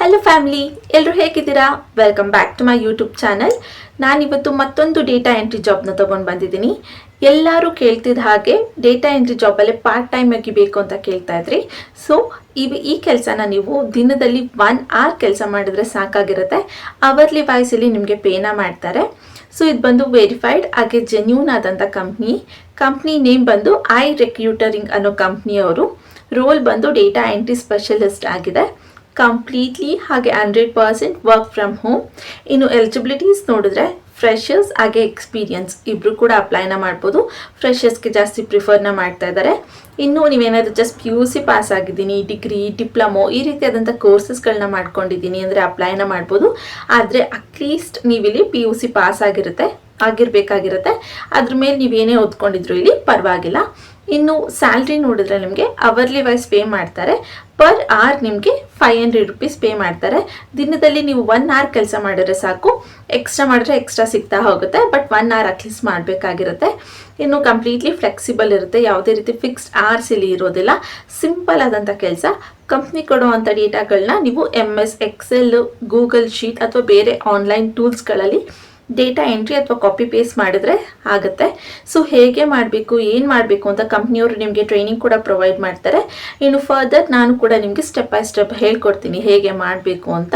Hello family ಎಲ್ಲರೂ ಹೇಗಿದ್ದೀರಾ? Welcome back to my YouTube channel ನಾನಿವತ್ತು ಮತ್ತೊಂದು ಡೇಟಾ ಎಂಟ್ರಿ ಜಾಬ್ನ ತೊಗೊಂಡು ಬಂದಿದ್ದೀನಿ. ಎಲ್ಲರೂ ಕೇಳ್ತಿದ್ದ ಹಾಗೆ ಡೇಟಾ ಎಂಟ್ರಿ ಜಾಬಲ್ಲೇ ಪಾರ್ಟ್ ಟೈಮ್ ಆಗಿ ಬೇಕು ಅಂತ ಕೇಳ್ತಾ ಇದ್ರಿ. ಸೊ ಇವ್ ಈ ಕೆಲಸನ ನೀವು ದಿನದಲ್ಲಿ ಒನ್ ಅವರ್ ಕೆಲಸ ಮಾಡಿದ್ರೆ ಸಾಕಾಗಿರುತ್ತೆ. ಅವರ್ಲಿ ವಾಯ್ಸಲ್ಲಿ ನಿಮಗೆ ಪೇನ ಮಾಡ್ತಾರೆ. ಸೊ ಇದು ಬಂದು ವೆರಿಫೈಡ್ ಹಾಗೆ ಜೆನ್ಯೂನ್ ಆದಂಥ ಕಂಪ್ನಿ ಕಂಪ್ನಿ ನೇಮ್ ಬಂದು ಐ ರೆಕ್ಯೂಟರಿಂಗ್ ಅನ್ನೋ ಕಂಪ್ನಿಯವರು ರೋಲ್ ಬಂದು ಡೇಟಾ ಎಂಟ್ರಿ ಸ್ಪೆಷಲಿಸ್ಟ್ ಆಗಿದೆ. ಕಂಪ್ಲೀಟ್ಲಿ ಹಾಗೆ hundred percent work from home ಇನ್ನು ಎಲಿಜಿಬಿಲಿಟೀಸ್ ನೋಡಿದ್ರೆ ಫ್ರೆಷರ್ಸ್ ಹಾಗೆ ಎಕ್ಸ್ಪೀರಿಯನ್ಸ್ ಇಬ್ಬರು ಕೂಡ ಅಪ್ಲೈನ ಮಾಡ್ಬೋದು. ಫ್ರೆಷರ್ಸ್ಗೆ ಜಾಸ್ತಿ ಪ್ರಿಫರ್ನ ಮಾಡ್ತಾ ಇದ್ದಾರೆ ಇನ್ನು ನೀವೇನಾದರೂ just P U C pass ಆಗಿದ್ದೀನಿ ಡಿಗ್ರಿ ಡಿಪ್ಲೊಮೊ ಈ ರೀತಿಯಾದಂಥ ಕೋರ್ಸಸ್ಗಳನ್ನ ಮಾಡ್ಕೊಂಡಿದ್ದೀನಿ ಅಂದರೆ ಅಪ್ಲೈನ ಮಾಡ್ಬೋದು. ಆದರೆ ಅಟ್ಲೀಸ್ಟ್ ನೀವಿಲ್ಲಿ ಪಿ ಯು ಸಿ ಪಾಸ್ ಆಗಿರುತ್ತೆ, ಆಗಿರಬೇಕಾಗಿರುತ್ತೆ. ಅದ್ರ ಮೇಲೆ ನೀವೇನೇ ಓದ್ಕೊಂಡಿದ್ರು ಇಲ್ಲಿ ಪರವಾಗಿಲ್ಲ. ಇನ್ನು ಸ್ಯಾಲ್ರಿ ನೋಡಿದ್ರೆ ನಿಮಗೆ ಅವರ್ಲಿ ವೈಸ್ ಪೇ ಮಾಡ್ತಾರೆ. ಪರ್ ಆರ್ ನಿಮಗೆ ಫೈವ್ ಹಂಡ್ರೆಡ್ ರುಪೀಸ್ ಪೇ ಮಾಡ್ತಾರೆ. ದಿನದಲ್ಲಿ ನೀವು ಒನ್ ಅವರ್ ಕೆಲಸ ಮಾಡಿದ್ರೆ ಸಾಕು. ಎಕ್ಸ್ಟ್ರಾ ಮಾಡಿದ್ರೆ ಎಕ್ಸ್ಟ್ರಾ ಸಿಗ್ತಾ ಹೋಗುತ್ತೆ. But one hour at least ಮಾಡಬೇಕಾಗಿರುತ್ತೆ. ಇನ್ನು ಕಂಪ್ಲೀಟ್ಲಿ ಫ್ಲೆಕ್ಸಿಬಲ್ ಇರುತ್ತೆ. ಯಾವುದೇ ರೀತಿ ಫಿಕ್ಸ್ಡ್ ಅವರ್ಸ್ ಇಲ್ಲಿ ಇರೋದಿಲ್ಲ. ಸಿಂಪಲ್ ಆದಂಥ ಕೆಲಸ. ಕಂಪ್ನಿ ಕೊಡುವಂಥ ಡೇಟಾಗಳನ್ನ ನೀವು M S Excel Google sheet ಅಥವಾ ಬೇರೆ ಆನ್ಲೈನ್ ಟೂಲ್ಸ್ಗಳಲ್ಲಿ ಡೇಟಾ ಎಂಟ್ರಿ ಅಥವಾ ಕಾಪಿ ಪೇಸ್ಟ್ ಮಾಡಿದ್ರೆ ಆಗುತ್ತೆ. ಸೊ ಹೇಗೆ ಮಾಡಬೇಕು, ಏನು ಮಾಡಬೇಕು ಅಂತ ಕಂಪ್ನಿಯವರು ನಿಮಗೆ ಟ್ರೈನಿಂಗ್ ಕೂಡ ಪ್ರೊವೈಡ್ ಮಾಡ್ತಾರೆ. ಇನ್ನು ಫರ್ದರ್ ನಾನು ಕೂಡ ನಿಮಗೆ ಸ್ಟೆಪ್ ಬೈ ಸ್ಟೆಪ್ ಹೇಳ್ಕೊಡ್ತೀನಿ ಹೇಗೆ ಮಾಡಬೇಕು ಅಂತ.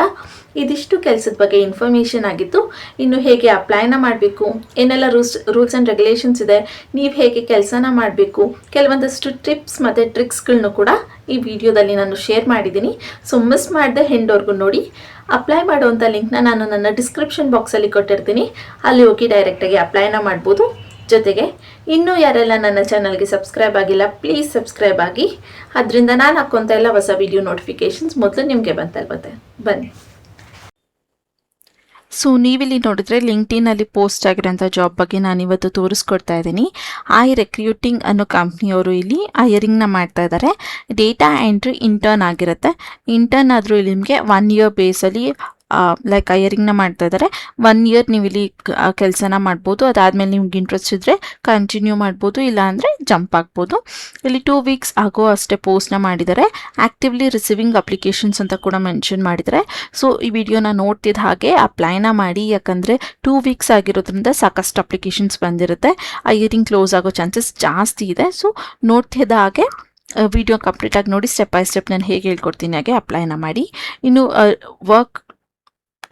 ಇದಿಷ್ಟು ಕೆಲಸದ ಬಗ್ಗೆ ಇನ್ಫಾರ್ಮೇಷನ್ ಆಗಿತ್ತು. ಇನ್ನು ಹೇಗೆ ಅಪ್ಲೈನ ಮಾಡಬೇಕು, ಏನೆಲ್ಲ ರೂಲ್ಸ್ ರೂಲ್ಸ್ ಆ್ಯಂಡ್ ರೆಗ್ಯುಲೇಷನ್ಸ್ ಇದೆ, ನೀವು ಹೇಗೆ ಕೆಲಸನ ಮಾಡಬೇಕು, ಕೆಲವೊಂದಷ್ಟು ಟಿಪ್ಸ್ ಮತ್ತು ಟ್ರಿಕ್ಸ್ಗಳನ್ನೂ ಕೂಡ ಈ ವಿಡಿಯೋದಲ್ಲಿ ನಾನು ಶೇರ್ ಮಾಡಿದ್ದೀನಿ. ಸೊ ಮಿಸ್ ಮಾಡಿದೆ ಹೆಂಡೋರ್ಗು ನೋಡಿ. ಅಪ್ಲೈ ಮಾಡುವಂಥ ಲಿಂಕ್ನ ನಾನು ನನ್ನ ಡಿಸ್ಕ್ರಿಪ್ಷನ್ ಬಾಕ್ಸಲ್ಲಿ ಕೊಟ್ಟಿರ್ತೀನಿ. ಅಲ್ಲಿ ಹೋಗಿ ಡೈರೆಕ್ಟಾಗಿ ಅಪ್ಲೈನ ಮಾಡ್ಬೋದು. ಜೊತೆಗೆ ಇನ್ನೂ ಯಾರೆಲ್ಲ ನನ್ನ ಚಾನಲ್ಗೆ ಸಬ್ಸ್ಕ್ರೈಬ್ ಆಗಿಲ್ಲ ಪ್ಲೀಸ್ ಸಬ್ಸ್ಕ್ರೈಬ್ ಆಗಿ. ಅದರಿಂದ ನಾನು ಹಾಕೋಂಥ ಎಲ್ಲ ಹೊಸ ವಿಡಿಯೋ ನೋಟಿಫಿಕೇಷನ್ಸ್ ಮೊದಲು ನಿಮಗೆ ಬಂತಲ್ಬತ್ತೆ ಬನ್ನಿ. ಸೊ ನೀವಿಲ್ಲಿ ನೋಡಿದ್ರೆ ಲಿಂಕ್ಡಿನಲ್ಲಿ ಪೋಸ್ಟ್ ಆಗಿರೋಂಥ ಜಾಬ್ ಬಗ್ಗೆ ನಾನು ಇವತ್ತು ತೋರಿಸ್ಕೊಡ್ತಾ ಇದ್ದೀನಿ. ಐ ರೆಕ್ರೂಟಿಂಗ್ ಅನ್ನೋ ಕಂಪ್ನಿಯವರು ಇಲ್ಲಿ ಹೈಯರಿಂಗ್ನ ಮಾಡ್ತಾ ಇದ್ದಾರೆ. ಡೇಟಾ ಎಂಟ್ರಿ ಇಂಟರ್ನ್ ಆಗಿರುತ್ತೆ. ಇಂಟರ್ನ್ ಆದರೂ ಇಲ್ಲಿ ನಿಮಗೆ ಒನ್ ಇಯರ್ ಬೇಸಲ್ಲಿ ಲೈಕ್ ಐಯರಿಂಗ್ನ ಮಾಡ್ತಾ ಇದ್ದಾರೆ ಒನ್ ಇಯರ್ ನೀವು ಇಲ್ಲಿ ಕೆಲಸನ ಮಾಡ್ಬೋದು. ಅದಾದಮೇಲೆ ನಿಮ್ಗೆ ಇಂಟ್ರೆಸ್ಟ್ ಇದ್ದರೆ ಕಂಟಿನ್ಯೂ ಮಾಡ್ಬೋದು ಇಲ್ಲ ಅಂದರೆ ಜಂಪ್ ಆಗ್ಬೋದು. ಇಲ್ಲಿ ಟೂ ವೀಕ್ಸ್ ಆಗೋ ಅಷ್ಟೇ ಪೋಸ್ಟ್ನ ಮಾಡಿದ್ದಾರೆ ಆ್ಯಕ್ಟಿವ್ಲಿ ರಿಸೀವಿಂಗ್ ಅಪ್ಲಿಕೇಶನ್ಸ್ ಅಂತ ಕೂಡ ಮೆನ್ಷನ್ ಮಾಡಿದ್ದಾರೆ ಸೊ ಈ ವಿಡಿಯೋನ ನೋಡ್ತಿದ್ದ ಹಾಗೆ ಅಪ್ಲೈನ ಮಾಡಿ. ಯಾಕಂದರೆ ಟೂ ವೀಕ್ಸ್ ಆಗಿರೋದ್ರಿಂದ ಸಾಕಷ್ಟು ಅಪ್ಲಿಕೇಶನ್ಸ್ ಬಂದಿರುತ್ತೆ. ಐಯರಿಂಗ್ ಕ್ಲೋಸ್ ಆಗೋ ಚಾನ್ಸಸ್ ಜಾಸ್ತಿ ಇದೆ. ಸೊ ನೋಡ್ತಿದ್ದ ಹಾಗೆ ವಿಡಿಯೋ ಕಂಪ್ಲೀಟಾಗಿ ನೋಡಿ ಸ್ಟೆಪ್ ಬೈ ಸ್ಟೆಪ್ ನಾನು ಹೇಗೆ ಹೇಳ್ಕೊಡ್ತೀನಿ ಹಾಗೆ ಅಪ್ಲೈನ ಮಾಡಿ. ಇನ್ನು ವರ್ಕ್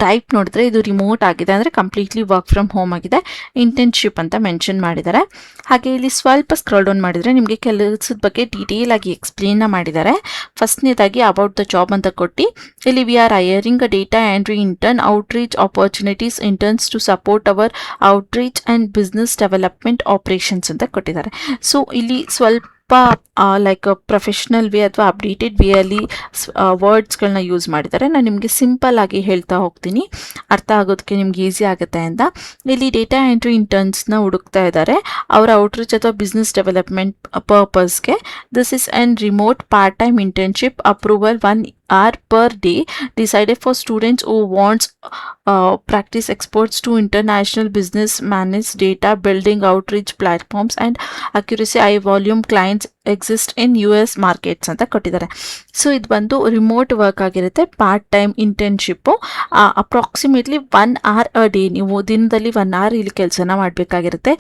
ಟೈಪ್ ನೋಡಿದ್ರೆ ಇದು ರಿಮೋಟ್ ಆಗಿದೆ ಅಂದರೆ ಕಂಪ್ಲೀಟ್ಲಿ ವರ್ಕ್ ಫ್ರಮ್ ಹೋಮ್ ಆಗಿದೆ. ಇಂಟರ್ನ್ಶಿಪ್ ಅಂತ ಮೆನ್ಷನ್ ಮಾಡಿದ್ದಾರೆ. ಹಾಗೆ ಇಲ್ಲಿ ಸ್ವಲ್ಪ ಸ್ಕ್ರೋಲ್ ಡೌನ್ ಮಾಡಿದರೆ ನಿಮಗೆ ಕೆಲಸದ ಬಗ್ಗೆ ಡೀಟೇಲ್ ಆಗಿ ಎಕ್ಸ್ಪ್ಲೇನ್ನ ಮಾಡಿದ್ದಾರೆ. ಫಸ್ಟ್ನೇದಾಗಿ ಅಬೌಟ್ ದ ಜಾಬ್ ಅಂತ ಕೊಟ್ಟು. ಇಲ್ಲಿ we are hiring a data entry intern outreach opportunities interns to support our outreach and business development operations ಅಂತ ಕೊಟ್ಟಿದ್ದಾರೆ. ಸೊ ಇಲ್ಲಿ ಸ್ವಲ್ಪ ಲೈಕ್ ಪ್ರೊಫೆಷ್ನಲ್ ವೇ ಅಥವಾ ಅಪ್ಡೇಟೆಡ್ ವೇಯಲ್ಲಿ ವರ್ಡ್ಸ್ಗಳನ್ನ ಯೂಸ್ ಮಾಡಿದ್ದಾರೆ. ನಾನು ನಿಮಗೆ ಸಿಂಪಲ್ ಆಗಿ ಹೇಳ್ತಾ ಹೋಗ್ತೀನಿ. ಅರ್ಥ ಆಗೋದಕ್ಕೆ ನಿಮ್ಗೆ ಈಸಿ ಆಗುತ್ತೆ ಅಂತ. ಇಲ್ಲಿ ಡೇಟಾ ಎಂಟ್ರಿ ಇಂಟರ್ನ್ಸ್ನ ಹುಡುಕ್ತಾ ಇದ್ದಾರೆ. ಅವರ ಔಟ್ರೀಚ್ ಅಥವಾ business development ಪರ್ಪಸ್ಗೆ this is an remote part time internship approval one hour per day decided for students who wants uh, practice exports to international business manage data building outreach platforms and accuracy high volume clients exist in US markets markets ಅಂತ ಕೊಟ್ಟಿದ್ದಾರೆ so ಇದು ಬಂದು remote work ಆಗಿರುತ್ತೆ part time internship approximately one hour a day ನೀವು ದಿನದಲ್ಲಿ one hour ಇಲ್ಲಿ ಕೆಲಸನ ಮಾಡಬೇಕಾಗಿರುತ್ತೆ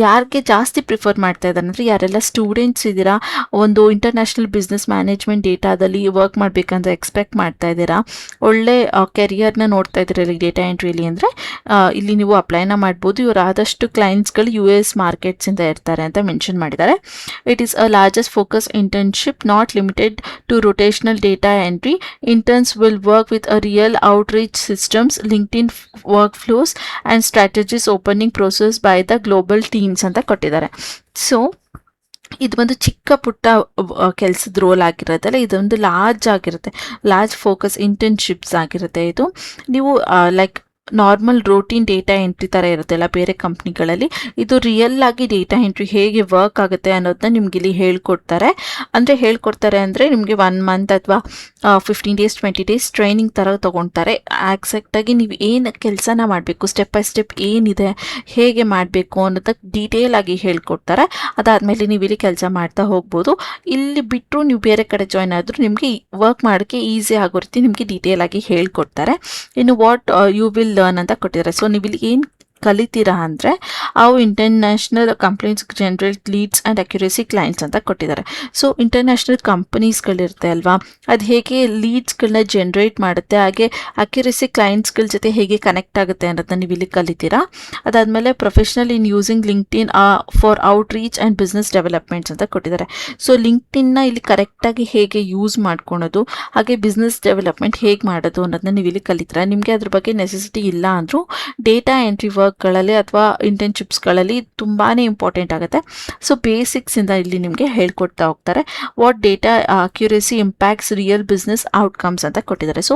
ಯಾರಿಗೆ ಜಾಸ್ತಿ ಪ್ರಿಫರ್ ಮಾಡ್ತಾ ಇದ್ದಾರೆ? ಅಂದರೆ ಯಾರೆಲ್ಲ ಸ್ಟೂಡೆಂಟ್ಸ್ ಇದ್ದೀರಾ? ಒಂದು ಇಂಟರ್ನ್ಯಾಷನಲ್ ಬಿಸ್ನೆಸ್ ಮ್ಯಾನೇಜ್ಮೆಂಟ್ ಡೇಟಾದಲ್ಲಿ ವರ್ಕ್ ಮಾಡಬೇಕಂತ ಎಕ್ಸ್ಪೆಕ್ಟ್ ಮಾಡ್ತಾ ಇದ್ದೀರಾ? ಒಳ್ಳೆ ಕೆರಿಯರ್ನ ನೋಡ್ತಾ ಇದ್ದೀರಾ ಇಲ್ಲಿ ಡೇಟಾ ಎಂಟ್ರಿಲಿ ಅಂದರೆ? ಇಲ್ಲಿ ನೀವು ಅಪ್ಲೈನ ಮಾಡ್ಬೋದು. ಇವರು ಆದಷ್ಟು ಕ್ಲೈಂಟ್ಸ್ಗಳು ಯು ಎಸ್ ಮಾರ್ಕೆಟ್ಸಿಂದ ಇರ್ತಾರೆ ಅಂತ ಮೆನ್ಷನ್ ಮಾಡಿದ್ದಾರೆ. It is a largest focus internship not limited to rotational data entry interns will work with a real outreach systems LinkedIn workflows and strategies opening process by the global global teams ಅಂತ ಕೊಟ್ಟಿದ್ದಾರೆ. So ಇದು ಒಂದು ಚಿಕ್ಕ ಪುಟ್ಟ ಕೆಲಸದ roll ಆಗಿರೋದಲ್ಲ ಇದೊಂದು large ಆಗಿರುತ್ತೆ. Large focus internships ಆಗಿರುತ್ತೆ ಇದು. ನೀವು like normal routine data entry ಥರ ಇರುತ್ತಲ್ಲ ಬೇರೆ ಕಂಪ್ನಿಗಳಲ್ಲಿ ಇದು ರಿಯಲ್ ಆಗಿ ಡೇಟಾ ಎಂಟ್ರಿ ಹೇಗೆ ವರ್ಕ್ ಆಗುತ್ತೆ ಅನ್ನೋದನ್ನ ನಿಮ್ಗೆ ಇಲ್ಲಿ ಹೇಳ್ಕೊಡ್ತಾರೆ. ಅಂದರೆ ಹೇಳ್ಕೊಡ್ತಾರೆ ಅಂದರೆ ನಿಮಗೆ ಒನ್ ಮಂತ್ ಅಥವಾ fifteen days twenty days training ಥರ ತೊಗೊಳ್ತಾರೆ ಆಗಿ ನೀವು ಏನು ಕೆಲಸನ ಮಾಡಬೇಕು ಸ್ಟೆಪ್ ಬೈ ಸ್ಟೆಪ್ ಏನಿದೆ, ಹೇಗೆ ಮಾಡಬೇಕು ಅನ್ನೋದಕ್ಕೆ ಡೀಟೇಲ್ ಆಗಿ ಹೇಳ್ಕೊಡ್ತಾರೆ. ಅದಾದಮೇಲೆ ನೀವು ಇಲ್ಲಿ ಕೆಲಸ ಮಾಡ್ತಾ ಹೋಗ್ಬೋದು. ಇಲ್ಲಿ ಬಿಟ್ಟರು ನೀವು ಬೇರೆ ಕಡೆ ಜಾಯ್ನ್ ಆದರೂ ನಿಮಗೆ ವರ್ಕ್ ಮಾಡೋಕ್ಕೆ ಈಸಿ ಆಗೋ ರೀತಿ ನಿಮಗೆ ಡೀಟೇಲ್ ಆಗಿ ಹೇಳ್ಕೊಡ್ತಾರೆ. ಇನ್ನು ವಾಟ್ ಯು ವಿಲ್ ಲರ್ನ್ ಅಂತ ಕೊಟ್ಟಿದ್ದಾರೆ. ಸೊ ನೀವು ಇಲ್ಲಿ ಏನು ಕಲಿತೀರಾ ಅಂದರೆ ಅವು international companies generate leads and accuracy clients ಅಂತ ಕೊಟ್ಟಿದ್ದಾರೆ. ಸೊ ಇಂಟರ್ನ್ಯಾಷನಲ್ ಕಂಪನೀಸ್ಗಳಿರುತ್ತೆ ಅಲ್ವಾ? ಅದು ಹೇಗೆ ಲೀಡ್ಸ್ಗಳನ್ನ ಜನ್ರೇಟ್ ಮಾಡುತ್ತೆ? ಹಾಗೆ ಅಕ್ಯುರೇಸಿ ಕ್ಲೈಂಟ್ಸ್ಗಳ ಜೊತೆ ಹೇಗೆ ಕನೆಕ್ಟ್ ಆಗುತ್ತೆ ಅನ್ನೋದನ್ನ ನೀವು ಇಲ್ಲಿ ಕಲಿತೀರಾ? ಅದಾದಮೇಲೆ professional in using LinkedIn for outreach and business developments ಅಂತ ಕೊಟ್ಟಿದ್ದಾರೆ. ಸೊ ಲಿಂಕ್ಡ್ಇನ್ನ ಇಲ್ಲಿ ಕರೆಕ್ಟಾಗಿ ಹೇಗೆ ಯೂಸ್ ಮಾಡ್ಕೊಳೋದು? ಹಾಗೆ ಬಿಸ್ನೆಸ್ ಡೆವಲಪ್ಮೆಂಟ್ ಹೇಗೆ ಮಾಡೋದು ಅನ್ನೋದನ್ನ ನೀವು ಇಲ್ಲಿ ಕಲಿತೀರಾ? ನಿಮಗೆ ಅದ್ರ ಬಗ್ಗೆ ನೆಸೆಸಿಟಿ ಇಲ್ಲ ಅಂದರೂ ಡೇಟಾ ಎಂಟ್ರಿ ವರ್ಕ್ಗಳಲ್ಲಿ ಅಥವಾ ಇಂಟರ್ನ್ಶಿಪ್ಸ್ಗಳಲ್ಲಿ ತುಂಬಾ ಇಂಪಾರ್ಟೆಂಟ್ ಆಗುತ್ತೆ. ಸೊ ಬೇಸಿಕ್ಸಿಂದ ಇಲ್ಲಿ ನಿಮಗೆ ಹೇಳ್ಕೊಡ್ತಾ ಹೋಗ್ತಾರೆ. What data accuracy impacts real business outcomes ಅಂತ ಕೊಟ್ಟಿದ್ದಾರೆ. ಸೊ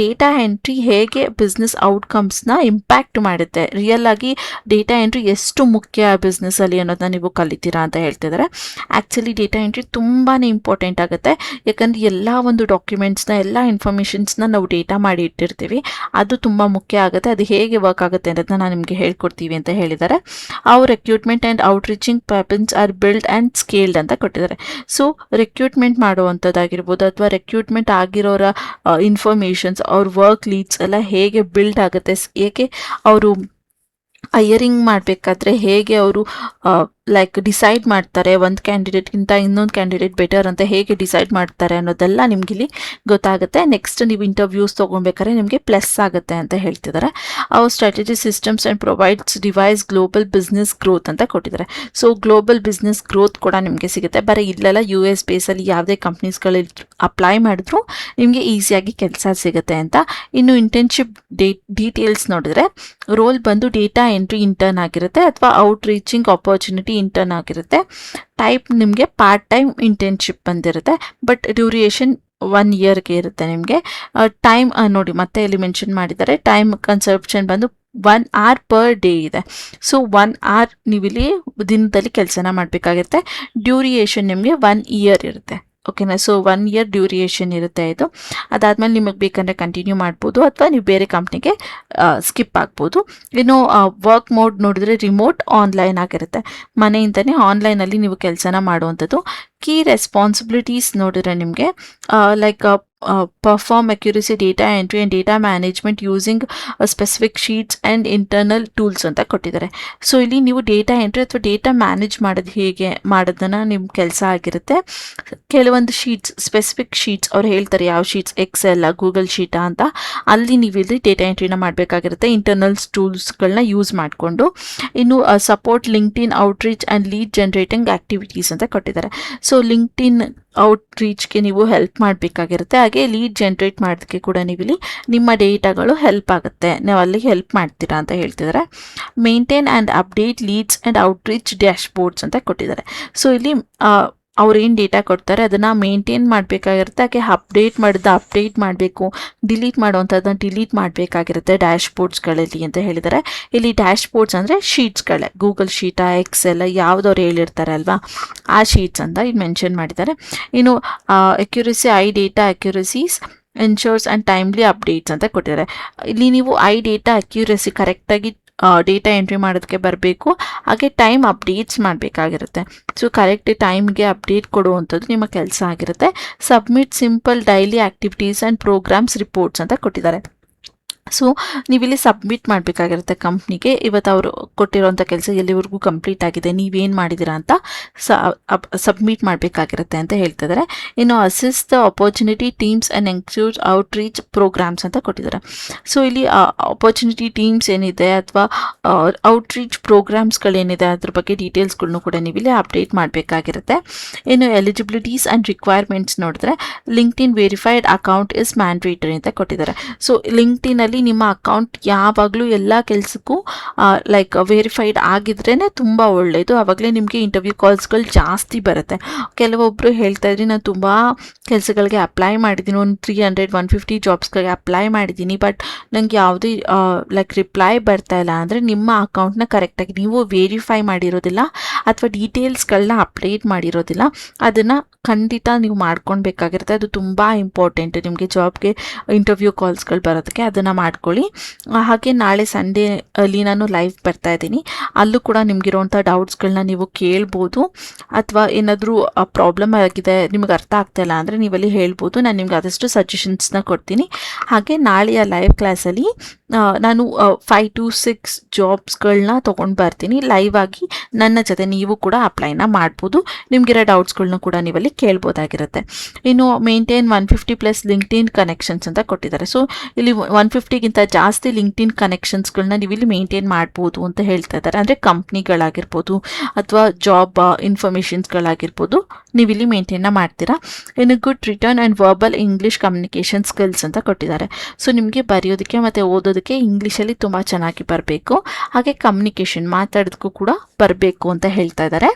ಡೇಟಾ ಎಂಟ್ರಿ ಹೇಗೆ ಬಿಸ್ನೆಸ್ ಔಟ್ಕಮ್ಸ್ನ ಇಂಪ್ಯಾಕ್ಟ್ ಮಾಡುತ್ತೆ? ರಿಯಲ್ ಆಗಿ ಡೇಟಾ ಎಂಟ್ರಿ ಎಷ್ಟು ಮುಖ್ಯ ಬಿಸ್ನೆಸ್ಸಲ್ಲಿ ಅನ್ನೋದನ್ನ ನೀವು ಕಲಿತೀರಾ ಅಂತ ಹೇಳ್ತಿದ್ದಾರೆ. ಆ್ಯಕ್ಚುಲಿ ಡೇಟಾ ಎಂಟ್ರಿ ತುಂಬಾ ಇಂಪಾರ್ಟೆಂಟ್ ಆಗುತ್ತೆ. ಯಾಕಂದರೆ ಎಲ್ಲ ಒಂದು ಡಾಕ್ಯುಮೆಂಟ್ಸ್ನ ಎಲ್ಲ ಇನ್ಫಾರ್ಮೇಷನ್ಸ್ನ ನಾವು ಡೇಟಾ ಮಾಡಿ ಇಟ್ಟಿರ್ತೀವಿ. ಅದು ತುಂಬ ಮುಖ್ಯ ಆಗುತ್ತೆ. ಅದು ಹೇಗೆ ವರ್ಕ್ ಆಗುತ್ತೆ ಅನ್ನೋದನ್ನ ನಾನು ನಿಮಗೆ ಹೇಳ್ಕೊಡ್ತೀವಿ ಅಂತ ಹೇಳಿದ್ದಾರೆ. ಅವ್ರ ರೆಕ್ರೂಟ್ಮೆಂಟ್ ಆ್ಯಂಡ್ ಔಟ್ರೀಚಿಂಗ್ ಪ್ಯಾಪನ್ಸ್ ಆರ್ ಬಿಲ್ಡ್ ಆ್ಯಂಡ್ ಸ್ಕೇಲ್ಡ್ ಅಂತ ಕೊಟ್ಟಿದ್ದಾರೆ. ಸೊ ರೆಕ್ರೂಟ್ಮೆಂಟ್ ಮಾಡುವಂಥದ್ದಾಗಿರ್ಬೋದು ಅಥವಾ ರೆಕ್ರೂಟ್ಮೆಂಟ್ ಆಗಿರೋರ ಇನ್ಫಾರ್ಮೇಷನ್ಸ್ ಅವ್ರ ವರ್ಕ್ ಲೀಡ್ಸ್ ಎಲ್ಲ ಹೇಗೆ ಬಿಲ್ಡ್ ಆಗುತ್ತೆ, ಏಕೆ ಅವರು ಹೈಯರಿಂಗ್ ಮಾಡಬೇಕಾದ್ರೆ ಹೇಗೆ ಅವರು ಲೈಕ್ ಡಿಸೈಡ್ ಮಾಡ್ತಾರೆ ಒಂದು ಕ್ಯಾಂಡಿಡೇಟ್ಗಿಂತ ಇನ್ನೊಂದು ಕ್ಯಾಂಡಿಡೇಟ್ ಬೆಟರ್ ಅಂತ ಹೇಗೆ ಡಿಸೈಡ್ ಮಾಡ್ತಾರೆ ಅನ್ನೋದೆಲ್ಲ ನಿಮ್ಗೆ ಇಲ್ಲಿ ಗೊತ್ತಾಗುತ್ತೆ. ನೆಕ್ಸ್ಟ್ ನೀವು ಇಂಟರ್ವ್ಯೂಸ್ ತೊಗೊಬೇಕಾದ್ರೆ ನಿಮಗೆ ಪ್ಲಸ್ ಆಗುತ್ತೆ ಅಂತ ಹೇಳ್ತಿದ್ದಾರೆ ಅವ್ರ strategy systems and provides devices global business growth ಅಂತ ಕೊಟ್ಟಿದ್ದಾರೆ ಸೊ ಗ್ಲೋಬಲ್ ಬಿಸ್ನೆಸ್ ಗ್ರೋತ್ ಕೂಡ ನಿಮಗೆ ಸಿಗುತ್ತೆ. ಬರೀ ಇಲ್ಲೆಲ್ಲ ಯು ಎಸ್ ಬೇಸಲ್ಲಿ ಯಾವುದೇ ಕಂಪ್ನೀಸ್ಗಳಲ್ಲಿ ಅಪ್ಲೈ ಮಾಡಿದ್ರು ನಿಮಗೆ ಈಸಿಯಾಗಿ ಕೆಲಸ ಸಿಗುತ್ತೆ ಅಂತ. ಇನ್ನು ಇಂಟರ್ನ್ಶಿಪ್ ಡೇ ಡೀಟೇಲ್ಸ್ ನೋಡಿದ್ರೆ ರೋಲ್ ಬಂದು ಡೇಟಾ ಎಂಟ್ರಿ ಇಂಟರ್ನ್ ಆಗಿರುತ್ತೆ ಅಥವಾ ಔಟ್ ರೀಚಿಂಗ್ ಆಪರ್ಚುನಿಟಿ ಇಂಟರ್ನ್ ಆಗಿರುತ್ತೆ. ಟೈಪ್ ನಿಮಗೆ ಪಾರ್ಟ್ ಟೈಮ್ ಇಂಟರ್ನ್ಶಿಪ್ ಬಂದಿರುತ್ತೆ. ಬಟ್ ಡ್ಯೂರಿಯೇಷನ್ ಒನ್ ಇಯರ್ಗೆ ಇರುತ್ತೆ ನಿಮಗೆ. ಟೈಮ್ ನೋಡಿ, ಮತ್ತೆ ಇಲ್ಲಿ ಮೆನ್ಷನ್ ಮಾಡಿದ್ದಾರೆ. ಟೈಮ್ ಕನ್ಸಪ್ಷನ್ ಬಂದು ಒನ್ ಆರ್ ಪರ್ ಡೇ ಇದೆ. ಸೊ ಒನ್ ಆರ್ ನೀವಿಲ್ಲಿ ದಿನದಲ್ಲಿ ಕೆಲಸನ ಮಾಡಬೇಕಾಗಿರುತ್ತೆ ಡ್ಯೂರಿಯೇಷನ್ ನಿಮಗೆ ಒನ್ ಇಯರ್ ಇರುತ್ತೆ. ಓಕೆನಾ ಸೊ ಒನ್ ಇಯರ್ ಡ್ಯೂರಿಯೇಷನ್ ಇರುತ್ತೆ ಇದು. ಅದಾದಮೇಲೆ ನಿಮಗೆ ಬೇಕಂದರೆ ಕಂಟಿನ್ಯೂ ಮಾಡ್ಬೋದು, ಅಥವಾ ನೀವು ಬೇರೆ ಕಂಪ್ನಿಗೆ ಸ್ಕಿಪ್ ಆಗ್ಬೋದು. ಇನ್ನು ವರ್ಕ್ ಮೋಡ್ ನೋಡಿದ್ರೆ ರಿಮೋಟ್ ಆನ್ಲೈನ್ ಆಗಿರುತ್ತೆ. ಮನೆಯಿಂದನೇ ಆನ್ಲೈನಲ್ಲಿ ನೀವು ಕೆಲಸನ ಮಾಡುವಂಥದ್ದು. ಕೀ ರೆಸ್ಪಾನ್ಸಿಬಿಲಿಟೀಸ್ ನೋಡಿದ್ರೆ ನಿಮಗೆ like perform accuracy data entry and data management using specific sheets and internal tools ಅಂತ ಕೊಟ್ಟಿದ್ದಾರೆ. ಸೊ ಇಲ್ಲಿ ನೀವು ಡೇಟಾ ಎಂಟ್ರಿ ಅಥವಾ ಡೇಟಾ ಮ್ಯಾನೇಜ್ ಮಾಡೋದು ಹೇಗೆ, ಮಾಡೋದನ್ನ ನಿಮ್ಮ ಕೆಲಸ ಆಗಿರುತ್ತೆ. ಕೆಲವೊಂದು ಶೀಟ್ಸ್ ಸ್ಪೆಸಿಫಿಕ್ ಶೀಟ್ಸ್ ಅವ್ರು ಹೇಳ್ತಾರೆ, ಯಾವ ಶೀಟ್ಸ್ ಎಕ್ಸೆಲ್ ಗೂಗಲ್ ಶೀಟಾ ಅಂತ. ಅಲ್ಲಿ ನೀವು ಇಲ್ಲಿ ಡೇಟಾ ಎಂಟ್ರಿನ ಮಾಡಬೇಕಾಗಿರುತ್ತೆ ಇಂಟರ್ನಲ್ಸ್ ಟೂಲ್ಸ್ಗಳನ್ನ ಯೂಸ್ ಮಾಡಿಕೊಂಡು. ಇನ್ನು support LinkedIn outreach and lead generating activities ಅಂತ ಕೊಟ್ಟಿದ್ದಾರೆ. ಸೊ ಲಿಂಕ್ಡ್ ಇನ್ ಔಟ್ರೀಚ್ಗೆ ನೀವು ಹೆಲ್ಪ್ ಮಾಡಬೇಕಾಗಿರುತ್ತೆ. ಹಾಗೆ ಲೀಡ್ ಜನ್ರೇಟ್ ಮಾಡೋದಕ್ಕೆ ಕೂಡ ನೀವು ಇಲ್ಲಿ ನಿಮ್ಮ ಡೇಟಾಗಳು ಹೆಲ್ಪ್ ಆಗುತ್ತೆ. ನೀವು ಅಲ್ಲಿ ಹೆಲ್ಪ್ ಮಾಡ್ತೀರಾ ಅಂತ ಹೇಳ್ತಿದ್ದಾರೆ maintain and update leads and outreach dashboards ಅಂತ ಕೊಟ್ಟಿದ್ದಾರೆ ಸೊ ಇಲ್ಲಿ ಅವ್ರು ಏನು ಡೇಟಾ ಕೊಡ್ತಾರೆ, ಅದನ್ನು ಮೇಂಟೈನ್ ಮಾಡಬೇಕಾಗಿರುತ್ತೆ. ಯಾಕೆ ಅಪ್ಡೇಟ್ ಮಾಡಿದ ಅಪ್ಡೇಟ್ ಮಾಡಬೇಕು. ಡಿಲೀಟ್ ಮಾಡುವಂಥದ್ದನ್ನ ಡಿಲೀಟ್ ಮಾಡಬೇಕಾಗಿರುತ್ತೆ ಡ್ಯಾಶ್ ಬೋರ್ಡ್ಸ್ಗಳಲ್ಲಿ ಅಂತ ಹೇಳಿದ್ದಾರೆ ಇಲ್ಲಿ ಡ್ಯಾಶ್ ಬೋರ್ಡ್ಸ್ ಅಂದರೆ ಶೀಟ್ಸ್ಗಳೇ ಗೂಗಲ್ ಶೀಟಾ ಎಕ್ಸೆಲ್ ಯಾವುದವ್ರು ಹೇಳಿರ್ತಾರೆ ಅಲ್ವಾ? ಆ ಶೀಟ್ಸ್ ಅಂತ ಇಲ್ಲಿ ಮೆನ್ಷನ್ ಮಾಡಿದ್ದಾರೆ. ಇನ್ನು accuracy I data accuracies ensures and timely updates ಅಂತ ಕೊಟ್ಟಿದ್ದಾರೆ. ಇಲ್ಲಿ ನೀವು ಐ ಡೇಟಾ ಅಕ್ಯುರಸಿ ಕರೆಕ್ಟಾಗಿ ಡೇಟಾ ಎಂಟ್ರಿ ಮಾಡೋದಕ್ಕೆ ಬರಬೇಕು. ಹಾಗೆ ಟೈಮ್ ಅಪ್ಡೇಟ್ಸ್ ಮಾಡಬೇಕಾಗಿರುತ್ತೆ. ಸೊ ಕರೆಕ್ಟ್ ಟೈಮ್ಗೆ ಅಪ್ಡೇಟ್ ಕೊಡುವಂಥದ್ದು ನಿಮ್ಮ ಕೆಲಸ ಆಗಿರುತ್ತೆ. Submit simple daily activities and programs reports ಅಂತ ಕೊಟ್ಟಿದ್ದಾರೆ. ಸೊ ನೀವಿಲ್ಲಿ ಸಬ್ಮಿಟ್ ಮಾಡಬೇಕಾಗಿರುತ್ತೆ ಕಂಪ್ನಿಗೆ ಇವತ್ತು ಅವರು ಕೊಟ್ಟಿರೋಂಥ ಕೆಲಸ ಎಲ್ಲಿವರೆಗೂ ಕಂಪ್ಲೀಟ್ ಆಗಿದೆ, ನೀವೇನು ಮಾಡಿದ್ದೀರಾ ಅಂತ ಸಬ್ಮಿಟ್ ಮಾಡಬೇಕಾಗಿರುತ್ತೆ ಅಂತ ಹೇಳ್ತಿದ್ದಾರೆ ಇನ್ನು assist opportunity teams and ensure outreach programs ಅಂತ ಕೊಟ್ಟಿದ್ದಾರೆ ಸೊ ಇಲ್ಲಿ ಅಪರ್ಚುನಿಟಿ ಟೀಮ್ಸ್ ಏನಿದೆ ಅಥವಾ ಔಟ್ರೀಚ್ ಪ್ರೋಗ್ರಾಮ್ಸ್ಗಳೇನಿದೆ ಅದ್ರ ಬಗ್ಗೆ ಡೀಟೇಲ್ಸ್ಗಳನ್ನೂ ಕೂಡ ನೀವಿಲ್ಲಿ ಅಪ್ಡೇಟ್ ಮಾಡಬೇಕಾಗಿರುತ್ತೆ. ಇನ್ನು ಎಲಿಜಿಬಿಲಿಟೀಸ್ ಆ್ಯಂಡ್ ರಿಕ್ವೈರ್ಮೆಂಟ್ಸ್ ನೋಡಿದ್ರೆ LinkedIn verified account is mandatory ಅಂತ ಕೊಟ್ಟಿದ್ದಾರೆ ಸೊ ಲಿಂಕ್ಡ್ ಇದರಲ್ಲಿ ನಿಮ್ಮ ಅಕೌಂಟ್ ಯಾವಾಗಲೂ ಎಲ್ಲ ಕೆಲಸಕ್ಕೂ ಲೈಕ್ ವೆರಿಫೈಡ್ ಆಗಿದ್ರೇ ತುಂಬ ಒಳ್ಳೆಯದು ಆವಾಗಲೇ ನಿಮಗೆ ಇಂಟರ್ವ್ಯೂ ಕಾಲ್ಸ್ಗಳು ಜಾಸ್ತಿ ಬರುತ್ತೆ. ಕೆಲವೊಬ್ಬರು ಹೇಳ್ತಾ ಇದ್ರಿ, ನಾನು ತುಂಬ ಕೆಲಸಗಳಿಗೆ ಅಪ್ಲೈ ಮಾಡಿದ್ದೀನಿ ಒಂದು ತ್ರೀ ಹಂಡ್ರೆಡ್ ಒನ್ ಫಿಫ್ಟಿ ಜಾಬ್ಸ್ಗಳಿಗೆ ಅಪ್ಲೈ ಮಾಡಿದ್ದೀನಿ ಬಟ್ ನನಗೆ ಯಾವುದೇ ಲೈಕ್ ರಿಪ್ಲೈ ಬರ್ತಾ ಇಲ್ಲ. ಅಂದರೆ ನಿಮ್ಮ ಅಕೌಂಟ್ನ ಕರೆಕ್ಟಾಗಿ ನೀವು ವೆರಿಫೈ ಮಾಡಿರೋದಿಲ್ಲ ಅಥವಾ ಡೀಟೇಲ್ಸ್ಗಳನ್ನ ಅಪ್ಡೇಟ್ ಮಾಡಿರೋದಿಲ್ಲ. ಅದನ್ನು ಖಂಡಿತ ನೀವು ಮಾಡ್ಕೊಳ್ಬೇಕಾಗಿರುತ್ತೆ. ಅದು ತುಂಬ ಇಂಪಾರ್ಟೆಂಟ್ ನಿಮಗೆ ಜಾಬ್ಗೆ ಇಂಟರ್ವ್ಯೂ ಕಾಲ್ಸ್ಗಳು ಬರೋದಕ್ಕೆ ಅದನ್ನು ಮಾಡ್ಕೊಳ್ಳಿ. ಹಾಗೆ ನಾಳೆ ಸಂಡೇ ಅಲ್ಲಿ ನಾನು ಲೈವ್ ಬರ್ತಾ ಇದ್ದೀನಿ. ಅಲ್ಲೂ ಕೂಡ ನಿಮಗಿರುವಂಥ ಡೌಟ್ಸ್ಗಳನ್ನ ನೀವು ಕೇಳ್ಬೋದು. ಅಥವಾ ಏನಾದರೂ ಪ್ರಾಬ್ಲಮ್ ಆಗಿದೆ, ನಿಮ್ಗೆ ಅರ್ಥ ಆಗ್ತಾ ಇಲ್ಲ ಅಂದರೆ ನೀವಲ್ಲಿ ಹೇಳ್ಬೋದು. ನಾನು ನಿಮ್ಗೆ ಆದಷ್ಟು ಸಜೆಷನ್ಸ್ನ ಕೊಡ್ತೀನಿ. ಹಾಗೆ ನಾಳೆಯ ಲೈವ್ ಕ್ಲಾಸಲ್ಲಿ ನಾನು ಫೈವ್ ಟು ಸಿಕ್ಸ್ ಜಾಬ್ಸ್ಗಳನ್ನ ತೊಗೊಂಡು ಬರ್ತೀನಿ. ಲೈವ್ ಆಗಿ ನನ್ನ ಜೊತೆ ನೀವು ಕೂಡ ಅಪ್ಲೈನ ಮಾಡ್ಬೋದು. ನಿಮಗಿರೋ ಡೌಟ್ಸ್ಗಳನ್ನ ಕೂಡ ನೀವಲ್ಲಿ ಕೇಳ್ಬೋದಾಗಿರುತ್ತೆ. ಇನ್ನು maintain one fifty plus LinkedIn connections ಅಂತ ಕೊಟ್ಟಿದ್ದಾರೆ. ಸೊ ಇಲ್ಲಿ ಒನ್ ಫಿಫ್ಟಿಗಿಂತ ಜಾಸ್ತಿ ಲಿಂಕ್ಡ್ಇನ್ ಕನೆಕ್ಷನ್ಸ್ಗಳನ್ನ ನೀವು ಇಲ್ಲಿ ಮೇಂಟೈನ್ ಮಾಡ್ಬೋದು ಅಂತ ಹೇಳ್ತಾ ಇದ್ದಾರೆ. ಅಂದರೆ ಕಂಪ್ನಿಗಳಾಗಿರ್ಬೋದು ಅಥವಾ ಜಾಬ್ ಇನ್ಫಾರ್ಮೇಷನ್ಸ್ಗಳಾಗಿರ್ಬೋದು ನೀವು ಇಲ್ಲಿ ಮಾಡ್ತೀರಾ. ಇನ್ನು good return and verbal English communication skills ಅಂತ ಕೊಟ್ಟಿದ್ದಾರೆ. ಸೊ ನಿಮಗೆ ಬರೆಯೋದಕ್ಕೆ ಮತ್ತು ಓದೋದಕ್ಕೆ ಇಂಗ್ಲೀಷಲ್ಲಿ ತುಂಬ ಚೆನ್ನಾಗಿ ಬರಬೇಕು. ಹಾಗೆ ಕಮ್ಯುನಿಕೇಷನ್ ಮಾತಾಡೋದಕ್ಕೂ ಕೂಡ ಬರಬೇಕು ಅಂತ ಹೇಳ್ತಾ ಇದ್ದಾರೆ